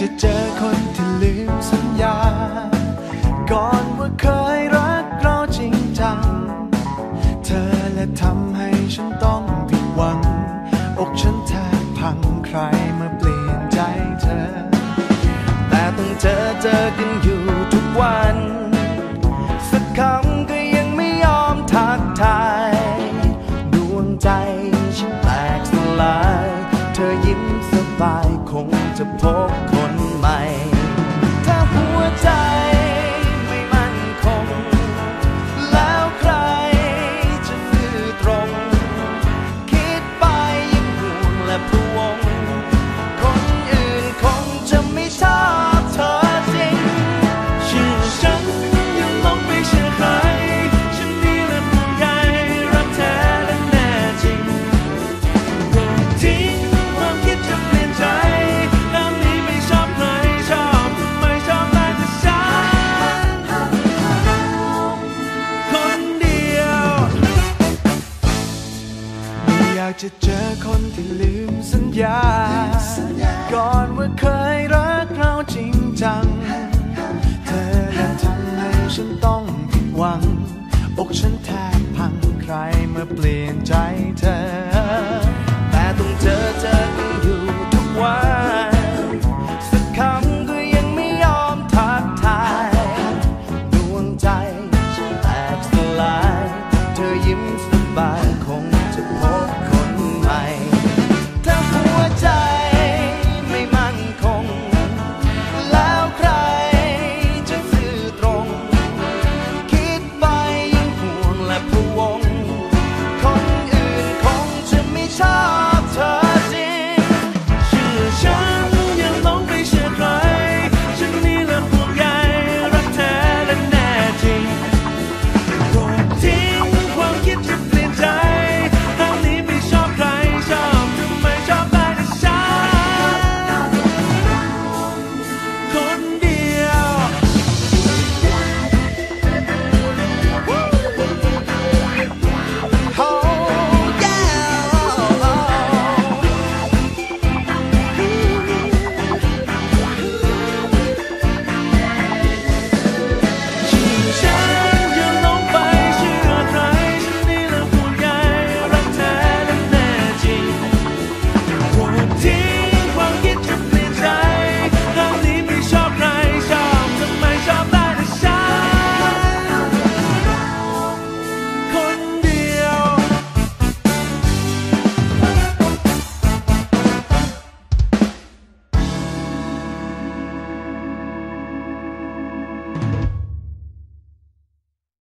จะเจอคนที่ลืมสัญญา ก่อนว่าเคยรักเราจริงจัง เธอและทำให้ฉันต้องผิดหวัง อกฉันแทบพังใครมาเปลี่ยนใจเธอ แต่ต้องเจอเจอกันอยู่ทุกวัน สักคำก็ยังไม่ยอมทักทาย ดวงใจฉันแตกสลาย เธอยิ้มสบายคงจะพบคน ใากจะเจอคนที่ลืมสัญญา ก่อนว่าเคยรักเราจริงจัง เธอและทำให้ฉันต้องผิดหวัง อกฉันแทบพังใครมาเปลี่ยนใจเธอ